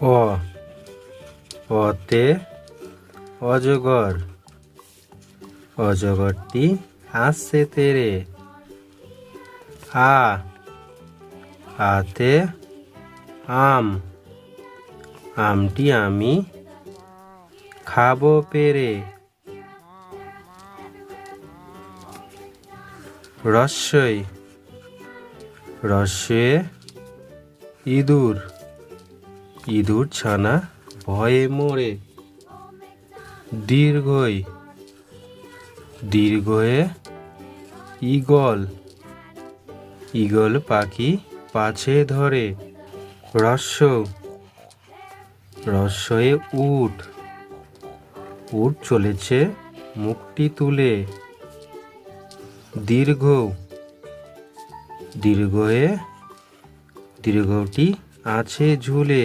অ অতে অজগর। অজগরটি হাসছে তেরে। আ, আতে আম। আমটি আমি খাব পেরে। রস্যই রস্যে ইঁদুর। ইঁদুর ছানা ভয়ে মরে। দীর্ঘই, দীর্ঘয়ে ঈগল। ঈগল পাখি পাছে ধরে। রস্য রস্যয়ে উট। উট চলেছে মুখটি তুলে। দীর্ঘ, দীর্ঘয়ে, দীর্ঘটি আছে ঝুলে।